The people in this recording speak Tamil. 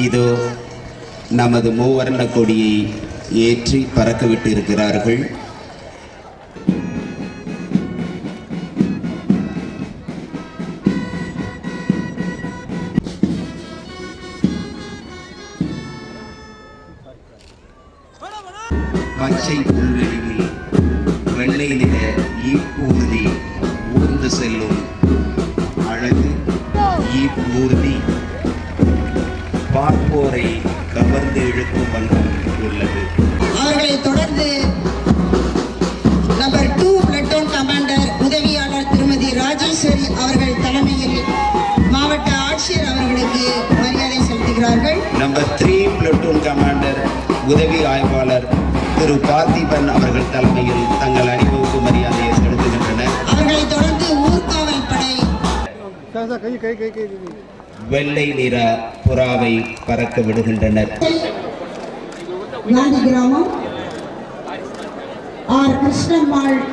இதோ நமது மூவர்ண கொடியை ஏற்றி பறக்கவிட்டு இருக்கிறார்கள் பச்சை புல்வெளியில் வெள்ளை நிற ஈப்பூர்தி ஊர்ந்து செல்லும் அழகு ஈப்பூர்தி பார்ப்போரை கவர்ந்து இழுக்கும் வண்ணம் உள்ளது. அவர்களை தொடர்ந்து நம்பர் டூ பிளட்டோன் கமாண்டர் உதவியாளர் திருமதி ராஜேஸ்வரி அவர்கள் தலைமையில் மாவட்ட ஆட்சியர் அவர்களுக்கு மரியாதை செலுத்துகிறார்கள். நம்பர் த்ரீ பிளட்டூன் கமாண்டர் உதவி ஆய்வாளர் திரு பார்த்திபன் அவர்கள் தலைமையில் தங்கள் அணிவகுப்பு மரியாதையை செலுத்துகின்றனர். அவர்களை தொடர்ந்து ஊர்காவல் படை வெள்ளை நிற புறாவை பறக்க விடுகின்றனர். கிராமம். ஆர். கிருஷ்ணம்மாள்